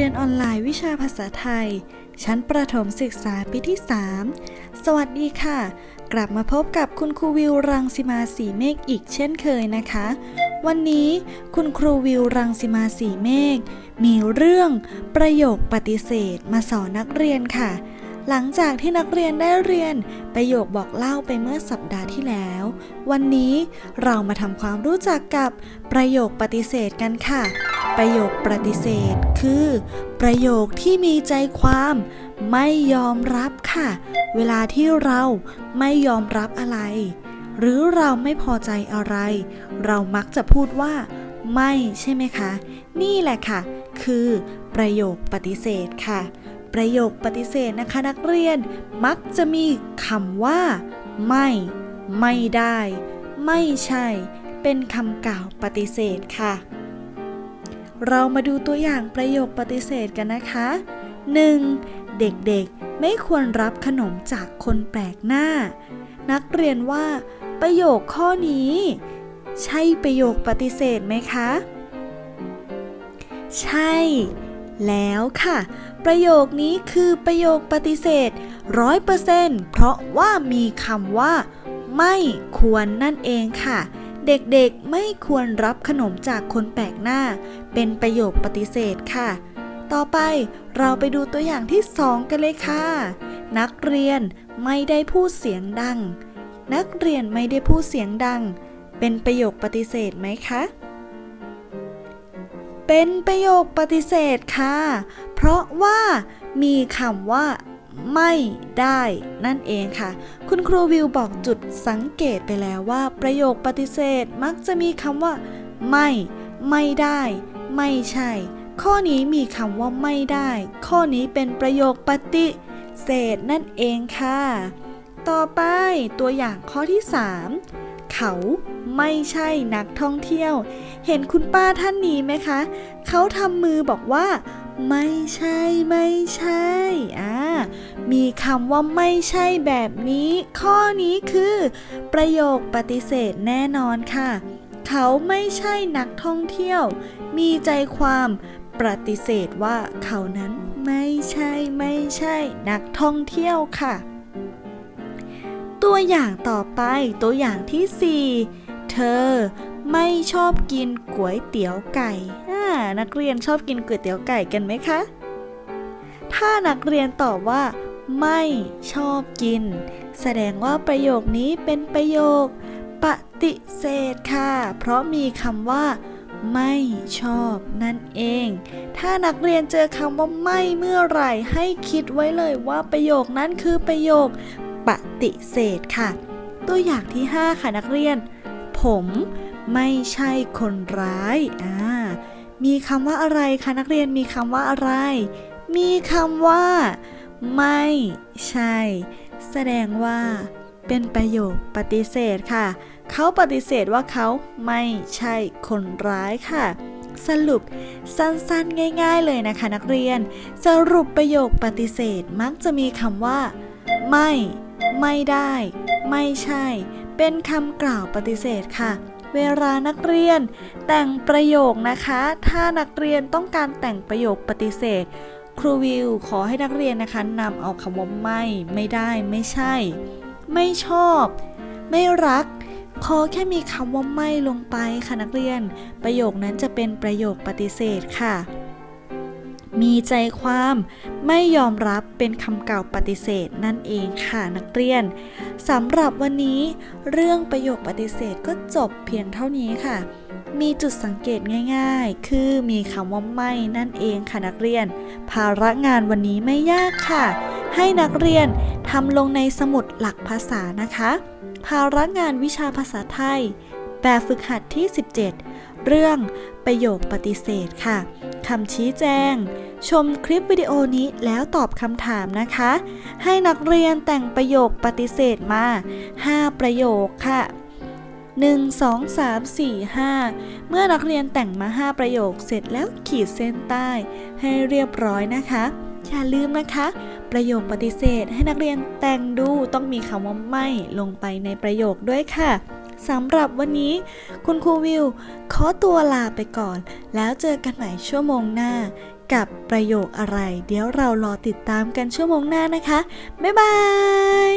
รียนออนไลน์วิชาภาษาไทย ชั้นประถมศึกษาปีที่ 3 สวัสดีค่ะ กลับมาพบกับคุณครูวิวรังสิมาสีเมฆอีกเช่นเคยนะคะ วันนี้คุณครูวิวรังสิมาสีเมฆมีเรื่องประโยคปฏิเสธมาสอนนักเรียนค่ะ หลังจากที่นักเรียนได้เรียนประโยคบอกเล่าไปเมื่อสัปดาห์ที่แล้ว วันนี้เรามาทำความรู้จักกับประโยคปฏิเสธกันค่ะ ประโยคปฏิเสธคือ ประโยคที่มีใจความ ไม่ยอมรับค่ะ เวลาที่เราไม่ยอมรับอะไร หรือเราไม่พอใจอะไร เรามักจะพูดว่า ไม่ใช่ไหมคะ นี่แหละค่ะ คือประโยคปฏิเสธค่ะ ประโยคปฏิเสธนะคะนักเรียนมักจะมีคำว่า ไม่ ไม่ได้ ไม่ใช่ เป็นคำกล่าวปฏิเสธค่ะ เรามาดูตัวอย่างประโยคปฏิเสธกันนะคะ 1. เด็กๆ ไม่ควรรับขนมจากคนแปลกหน้า นักเรียนว่า ประโยคข้อนี้ ใช่ประโยคปฏิเสธไหมคะ ใช่ แล้วค่ะ ประโยคนี้คือประโยคปฏิเสธร้อยเปอร์เซนต์เพราะว่ามีคำว่า ไม่ควรนั่นเองค่ะ เด็กๆไม่ควรรับขนมจากคนแปลกหน้า เป็นประโยคปฏิเสธค่ะ ต่อไปเราไปดูตัวอย่างที่สองกันเลยค่ะ นักเรียนไม่ได้พูดเสียงดัง นักเรียนไม่ได้พูดเสียงดัง เป็นประโยคปฏิเสธไหมคะเป็นประโยคปฏิเสธค่ะ เพราะว่ามีคำว่า ไม่ได้ นั่นเองค่ะ คุณครูวิวบอกจุดสังเกตไปแล้วว่า ประโยคปฏิเสธมักจะมีคำว่า ไม่ ไม่ได้ ไม่ใช่ ข้อนี้มีคำว่าไม่ได้ ข้อนี้เป็นประโยคปฏิเสธนั่นเองค่ะ ต่อไปตัวอย่างข้อที่ 3 เขาไม่ใช่นักท่องเที่ยว เห็นคุณป้าท่านนี้ไหมคะ เขาทำมือบอกว่า ไม่ใช่ไม่ใช่อ่ามีคำว่าไม่ใช่แบบนี้ ข้อนี้คือ ประโยคปฏิเสธแน่นอนค่ะ เขาไม่ใช่นักท่องเที่ยว มีใจความปฏิเสธว่าเขานั้นไม่ใช่ไม่ใช่ นักท่องเที่ยวค่ะ ตัวอย่างต่อไปตัวอย่างที่ 4 เธอไม่ชอบกินก๋วยเตี๋ยวไก่ นักเรียนชอบกินก๋วยเตี๋ยวไก่กันไหมคะ ถ้านักเรียนตอบว่า ไม่ชอบกิน แสดงว่าประโยคนี้เป็นประโยค ปฏิเสธค่ะ เพราะมีคำว่า ไม่ชอบนั่นเอง ถ้านักเรียนเจอคำว่าไม่เมื่อไหร่ให้คิดไว้เลยว่าประโยคนั้นคือประโยค ปฏิเสธค่ะ ตัวอย่างที่ 5 ค่ะนักเรียน ผมไม่ใช่คนร้าย อ่า มีคำว่าอะไรคะนักเรียนมีคำว่าอะไร มีคำว่า ไม่ใช่ แสดงว่า เป็นประโยคปฏิเสธค่ะ เขาปฏิเสธว่าเขาไม่ใช่คนร้ายค่ะ สรุปสั้นๆง่าย ๆ เลยนะคะ นักเรียน สรุปประโยคปฏิเสธมักจะมีคำว่า ไม่ ไม่ได้ ไม่ใช่ เป็นคำกล่าวปฏิเสธค่ะ เวลานักเรียน แต่งประโยคนะคะ ถ้านักเรียนต้องการแต่งประโยคปฏิเสธ ครูวิวขอให้นักเรียนนะคะนำเอาคำว่าไม่ ไม่ได้ ไม่ใช่ ไม่ชอบ ไม่รักขอแค่มีคำว่าไม่ลงไปค่ะนักเรียน ประโยคนั้นจะเป็นประโยคปฏิเสธค่ะ มีใจความไม่ยอมรับเป็นคำกล่าวปฏิเสธนั่นเองค่ะนักเรียนสำหรับวันนี้เรื่องประโยคปฏิเสธก็จบเพียงเท่านี้ค่ะ มีจุดสังเกตง่ายๆ คือมีคำว่าไม่นั่นเองค่ะนักเรียน ภาระงานวันนี้ไม่ยากค่ะ ให้นักเรียนทำลงในสมุดหลักภาษานะคะ ภาระงานวิชาภาษาไทย แบบฝึกหัดที่ 17 เรื่องประโยคปฏิเสธค่ะ คำชี้แจง ชมคลิปวิดีโอนี้แล้วตอบคำถามนะคะ ให้นักเรียนแต่งประโยคปฏิเสธมา 5 ประโยคค่ะ1 2 3 4 5 เมื่อนักเรียนแต่งมา 5 ประโยคเสร็จแล้วขีดเส้นใต้ ให้เรียบร้อยนะคะ อย่าลืมนะคะ ประโยคปฏิเสธให้นักเรียนแต่งดูต้องมีคำว่าไม่ลงไปในประโยคด้วยค่ะ สำหรับวันนี้ คุณครูวิว ขอตัวลาไปก่อน แล้วเจอกันใหม่ชั่วโมงหน้า กับประโยคอะไร เดี๋ยวเรารอติดตามกันชั่วโมงหน้านะคะ บ๊ายบาย